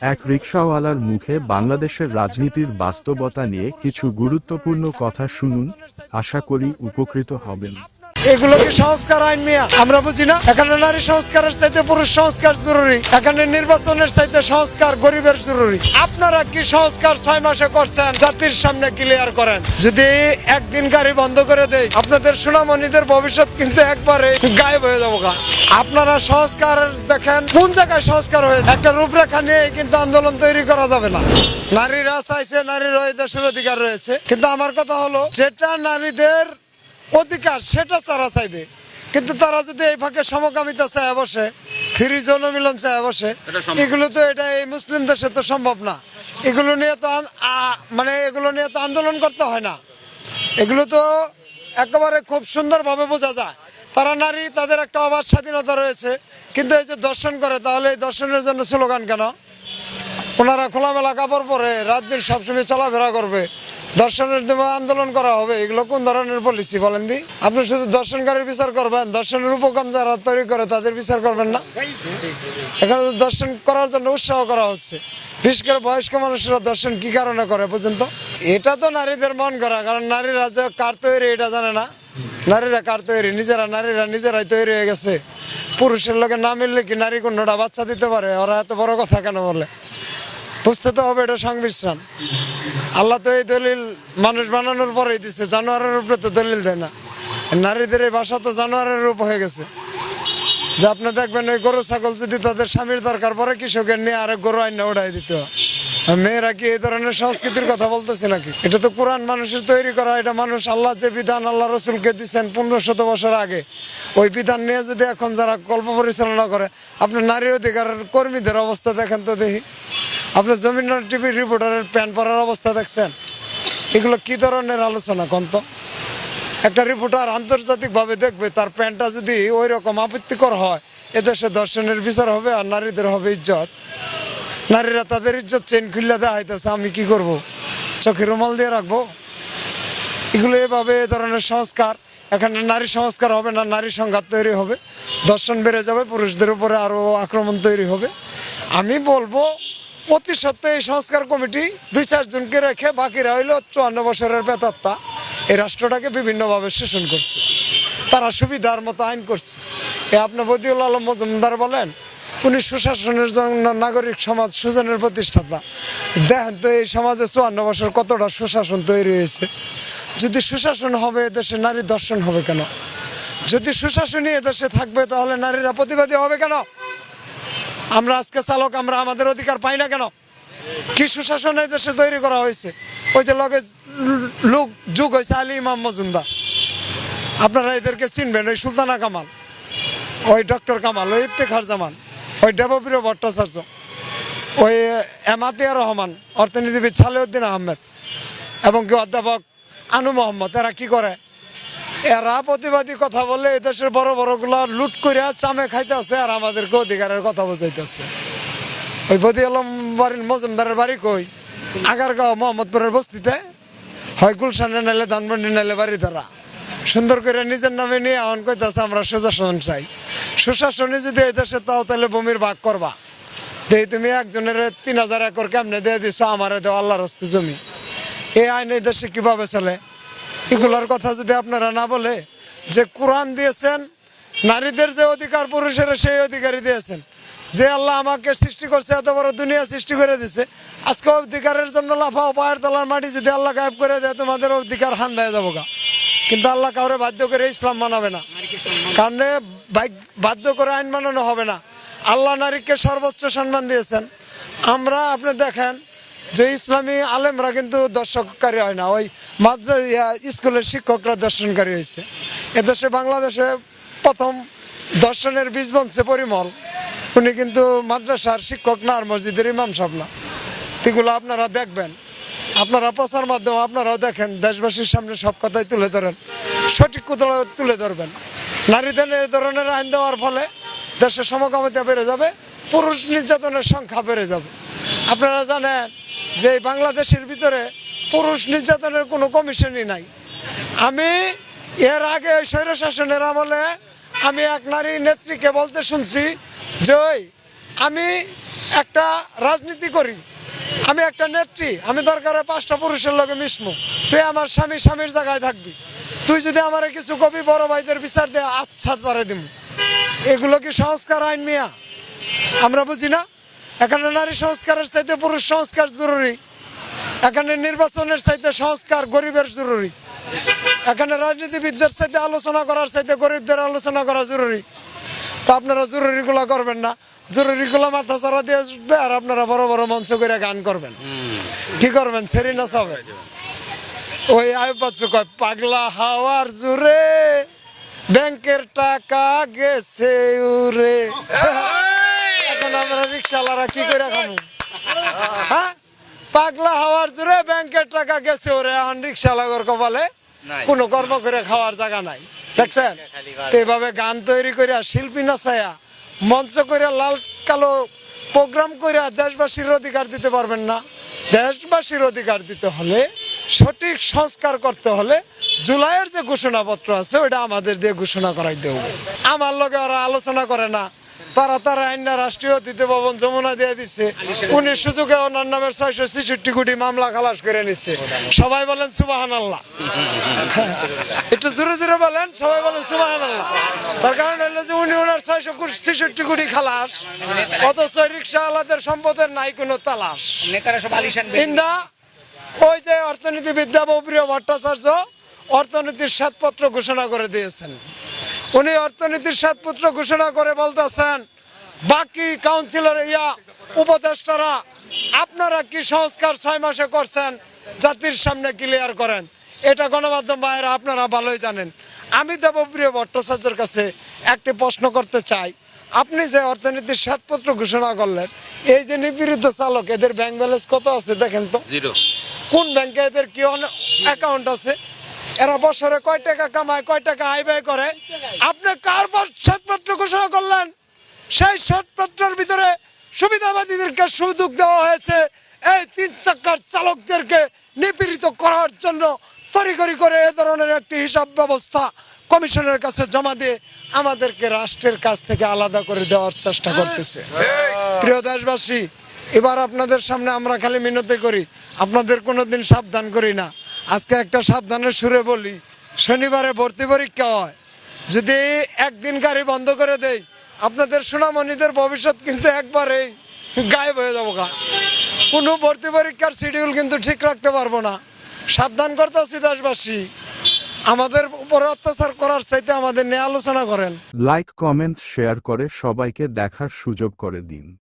এক রিক্সাওয়ালার মুখে বাংলাদেশের রাজনীতির বাস্তবতা নিয়ে কিছু গুরুত্বপূর্ণ কথা শুনুন, আশা করি উপকৃত হবেন। এগুলো কি সংস্কার আইন মিয়া? আমরা বুঝি না? এখানে নারী সংস্কারের চাইতে পুরুষ সংস্কার জরুরি। এখানে নির্বাচনের চাইতে সংস্কার গরিবের জরুরি। আপনারা কি সংস্কার ছয় মাসে করছেন? জাতির সামনে ক্লিয়ার করেন। যদি একদিন গাড়ি বন্ধ করে দেয় আপনাদের সুনামণিদের ভবিষ্যৎ কিন্তু একবারে গায়েব হয়ে যাব। আপনারা সংস্কার দেখেন, কোন জায়গায় সংস্কার হয়েছে? একটা রূপরেখা নিয়ে কিন্তু আন্দোলন তৈরি করা যাবে না। নারীরা চাইছে, নারীর দেশের অধিকার রয়েছে। কিন্তু আমার কথা হলো, যেটা নারীদের অধিকার সেটা তারা চাইবে। কিন্তু তারা যদি এই ফাঁকে সমকামিতা চায় বসে ফ্রি জনমিলন চায় বসে এগুলো তো এটা এই মুসলিম দেশে তো সম্ভব না। এগুলো নিয়ে তো মানে এগুলো নিয়ে তো আন্দোলন করতে হয় না। এগুলো তো একেবারে খুব সুন্দরভাবে বোঝা যায়। তারা নারী তাদের একটা অবাধ স্বাধীনতা রয়েছে। কিন্তু এই যে দর্শন করে তাহলে এই দর্শনের জন্য স্লোগান কেন? ওনারা খোলামেলা কাপড় পরে রাত দিন সবসময় চলাফেরা করবে। দর্শনের আন্দোলন করা হবে, এগুলো কোন ধরনের পলিসি বলেন দি? আপনি শুধু দর্শনকারীর বিচার করবেন, দর্শনের উপকম যারা তৈরি করে তাদের বিচার করবেন না? এখানে দর্শন করার জন্য উৎসাহ করা হচ্ছে। বিশেষ করে বয়স্ক মানুষরা দর্শন কি কারণে করে পর্যন্ত এটা তো নারীদের মন করা কারণ নারীরা যে কার তৈরি এটা জানে না। নারীরা কার তৈরি? নিজেরা, নারীরা নিজেরাই তৈরি হয়ে গেছে। পুরুষের লোকে না মিললে কি নারী কোনটা বাচ্চা দিতে পারে? ওরা এত বড় কথা কেন বলে? বুঝতে তো হবে, এটা সংমিশ্রণ। আল্লাহ তো এই দলিল মানুষ বানানোর পরেই দিচ্ছে জানোয়ারের উপরে তো দলিল দেয় না। নারীদের এই ভাষা তো জানোয়ারের রূপ হয়ে গেছে। যে আপনি দেখবেন ওই গরু, ছাগল যদি তাদের স্বামীর দরকার পরে কৃষকের নিয়ে আরেক গরু আইনা উড়াই দিতে মেয়েরা কি এই ধরনের সংস্কৃতির কথা বলতেছে নাকি? এটা তো কোরআন মানুষের তৈরি করা, এটা মানুষ আল্লাহ যে বিধান আল্লাহ রসুলকে দিচ্ছেন পনেরো শত বছর আগে, ওই বিধান নিয়ে যদি এখন যারা গল্প পরিচালনা করে, আপনার নারী অধিকার কর্মীদের অবস্থা দেখেন তো দেখি। আপনার জমিন টিভির রিপোর্টারের প্যান্ট পরার অবস্থা দেখছেন? এগুলো কি ধরনের আলোচনা কন্ত? একটা রিপোর্টার আন্তর্জাতিকভাবে দেখবে তার প্যান্টটা যদি ওই রকম আপত্তিকর হয়, এদেশে দর্শনের বিচার হবে আর নারীদের হবে ইজ্জত। নারীরা তাদের ইজ্জত চেন খুললে দেওয়া হইতেছে, আমি কি করব? চোখে রুমাল দিয়ে রাখব? এগুলো এভাবে এ ধরনের সংস্কার, এখানে নারী সংস্কার হবে না নারী সংঘাত তৈরি হবে? দর্শন বেড়ে যাবে, পুরুষদের উপরে আরও আক্রমণ তৈরি হবে? আমি বলব অতি সত্ত্বে এই সংস্কার কমিটি দুই চারজনকে রেখে বাকিরা হইল চুয়ান্ন বছরের বেতাত্তা। এই রাষ্ট্রটাকে বিভিন্নভাবে শোষণ করছে। তারা সুবিধার মতো আইন করছে। এ আপনি বদিউল আলম মজুমদার বলেন, উনি সুশাসনের জন্য নাগরিক সমাজ সুজনের প্রতিষ্ঠাতা। দেখেন তো এই সমাজে চুয়ান্ন বছর কতটা সুশাসন তৈরি হয়েছে। যদি সুশাসন হবে এদেশে নারী দর্শন হবে কেন? যদি সুশাসনই এদেশে থাকবে, তাহলে নারীরা প্রতিবাদী হবে কেন? আমরা আজকে চালক, আমরা আমাদের অধিকার পাই না কেন? কি সুশাসন এই দেশে তৈরি করা হয়েছে? ওই যে লগে লোক যুগ হয়েছে আলী ইমাম মজুমদার। আপনারা এদেরকে চিনবেন, ওই সুলতানা কামাল, ওই ডক্টর কামাল, ওই ইফতেখার জামান, ওই দেবপ্রিয় ভট্টাচার্য, ওই এমাতিয়া রহমান, অর্থনীতিবিদ সালেউদ্দিন আহমেদ, এবং কি অধ্যাপক আনু মোহাম্মদ, এরা কি করে? এরা প্রতিবাদী কথা বলে এদেশের বড় বড়গুলা লুট করে চামে খাইতেছে আর আমাদেরকে অধিকারের কথা বোঝাইতেছে। ওই বদি আলম বাড়ির মজুমদারের বাড়ি কই? আগারগাঁও, মোহাম্মদপুরের বস্তিতে? হয় গুলশানে নাইলে ধানমন্ডি নাইলে বাড়ি তারা সুন্দর করে নিজের নামে নিয়ে আহ্বান করতেছে আমরা সুশাসন চাই। সুশাসনে যদি এই দেশে তাও তাহলে ভূমির ভাগ করবা। দেই তুমি একজনের তিন হাজার একর কেমনে দিয়ে দিছো? আমারে দেও আল্লাহর হস্তে জমি। এই আইন এই দেশে কীভাবে চলে? এগুলোর কথা যদি আপনারা না বলে, যে কোরআন দিয়েছেন, নারীদের যে অধিকার, পুরুষের সেই অধিকারই দিয়েছেন। যে আল্লাহ আমাকে সৃষ্টি করছে, এত বড় দুনিয়া সৃষ্টি করে দিছে, আজকে অধিকারের জন্য লাফাও পায়ের তলার মাটি যদি আল্লাহ গায়েব করে দেয়, তোমাদের অধিকার হান দেয় যাব গা। কিন্তু আল্লাহ কাউরে বাধ্য করে ইসলাম মানাবে না। কারণ বাধ্য করে আইন মানানো হবে না। আল্লাহ নারীকে সর্বোচ্চ সম্মান দিয়েছেন। আমরা আপনি দেখেন যে ইসলামী আলেমরা কিন্তু দর্শককারী হয় না ওই মাদ্র ইয়া, স্কুলের শিক্ষকরা দর্শনকারী হয়েছে। এদেশে বাংলাদেশে প্রথম দর্শনের বীজ বনছে পরিমল। উনি কিন্তু মাদ্রাসার শিক্ষক না আর মসজিদের ইমাম সাহেব না। এগুলো আপনারা দেখবেন। আপনারা প্রচার মাধ্যমে আপনারাও দেখেন দেশবাসীর সামনে সব কথাই তুলে ধরেন। সঠিক কথা তুলে ধরবেন। নারীদের এই ধরনের আইন দেওয়ার ফলে দেশের সমকামিতা বেড়ে যাবে পুরুষ নির্যাতনের সংখ্যা বেড়ে যাবে। আপনারা জানেন যে বাংলাদেশের ভিতরে পুরুষ নির্যাতনের কোনো কমিশনই নাই। আমি এর আগে স্বৈর শাসনের আমলে আমি এক নারী নেত্রীকে বলতে শুনছি যে, ওই, আমি একটা রাজনীতি করি, আমি একটা নেত্রী, আমি দরকারে পাঁচটা পুরুষের লগে মিশমু। তুই আমার স্বামী স্বামীর জায়গায় থাকবি। তুই যদি আমার কিছু কবি, বড় ভাইদের বিচার দে আচ্ছা তারে দিব এগুলো কি সংস্কার আইন মিয়া? আমরা বুঝি না? এখানে নারী সংস্কারের চাইতে পুরুষ সংস্কার জরুরি। এখানে নির্বাচনের চাইতে সংস্কার গরিবের জরুরি। এখানে রাজনীতিবিদদের সাথে আলোচনা করার চাইতে গরিবদের আলোচনা করা জরুরি। তো আপনারা জরুরিগুলো করবেন না। জরুরিগুলো মাথা ছাড়া দিয়ে আসবে আর আপনারা বড় বড় মঞ্চ করে গান করবেন। কি করবেন? সেরি না সবে ওই আয়ুব বাচ্চু কয় পাগলা হাওয়ার জুরে ব্যাংকের টাকা গেছে উরে। এখন আমরা রিক্সাওয়ালারা কি করে খামু? হ্যাঁ? পাগলা হাওয়ার জুড়ে ব্যাংকের টাকা গেছে ওরে এখন রিক্সা লাগর কপালে কোনো কর্ম করে খাওয়ার জায়গা নাই। দেখছেন? তো এভাবে গান তৈরি করে শিল্পী নাচায়া মঞ্চ করে লাল কালো প্রোগ্রাম করে দেশবাসীর অধিকার দিতে পারবেন না। দেশবাসীর অধিকার দিতে হলে সঠিক সংস্কার করতে হলে জুলাইয়ের যে ঘোষণাপত্র আছে ওটা আমাদের দিয়ে ঘোষণা করাই দেব। আমার লগে ওরা আলোচনা করে না। তারা তারা আইনা রাষ্ট্রীয় অতিথি ভবন যমুনা দিয়ে দিচ্ছে উনি সুযোগে ওনার নামের ছয়শো ছেষট্টি কোটি মামলা খালাস করে নিচ্ছে সবাই বলেন সুবাহান আল্লাহ একটু জোরে জোরে বলেন সবাই বলেন সুবাহান আল্লাহ তার কারণ হলো যে উনি ওনার ছয়শো ছেষট্টি কোটি খালাস অথচ রিক্সাওয়ালাদের সম্পদের নাই কোনো তালাশ। ইন্দা ওই যে অর্থনীতিবিদ্যা প্রিয় ভট্টাচার্য অর্থনীতির সাতপত্র ঘোষণা করে দিয়েছেন। উনি অর্থনীতির সাতপত্র ঘোষণা করে বলতেছেন বাকি কাউন্সিলর ইয়া উপদেষ্টারা আপনারা কি সংস্কার ছয় মাসে করছেন? জাতির সামনে ক্লিয়ার করেন। এটা গণমাধ্যম ভাইয়েরা আপনারা ভালোই জানেন। আমি দেবপ্রিয় ভট্টাচার্যের কাছে একটি প্রশ্ন করতে চাই। আপনি যে অর্থনীতির সাতপত্র ঘোষণা করলেন এই যে নিপীড়িত চালক এদের ব্যাংক ব্যালেন্স কত আছে দেখেন তো? জিরো কোন ব্যাংকে এদের কি অ্যাকাউন্ট আছে? এরা বছরে কয় টাকা কামায়, কয় টাকা আয় ব্যয় করে? আপনি কার সৎপত্র ঘোষণা করলেন। সেই সৎপত্রের ভিতরে সুবিধাবাদীদেরকে সুযোগ দেওয়া হয়েছে। এই তিন চাকার চালকদেরকে নিপীড়িত করার জন্য তড়িঘড়ি করে এ ধরনের একটি হিসাব ব্যবস্থা কমিশনের কাছে জমা দিয়ে আমাদেরকে রাষ্ট্রের কাছ থেকে আলাদা করে দেওয়ার চেষ্টা করতেছে। প্রিয় দেশবাসী, এবার আপনাদের সামনে আমরা খালি মিনতি করি। আপনাদের কোনোদিন সাবধান করি না। আজকে একটা সাবধানের সুরে বলি, শনিবারে ভর্তি পরীক্ষা হয়। যদি একদিন গাড়ি বন্ধ করে দেই, আপনাদের সোনামণিদের ভবিষ্যৎ কিন্তু একবারেই গায়েব হয়ে যাব গা। কোনো ভর্তি পরীক্ষার শিডিউল কিন্তু ঠিক রাখতে পারব না। সাবধান করতে করতেছি দেশবাসী। আমাদের উপরে অত্যাচার করার চাইতে আমাদের নিয়ে আলোচনা করেন। লাইক কমেন্ট শেয়ার করে সবাইকে দেখার সুযোগ করে দিন।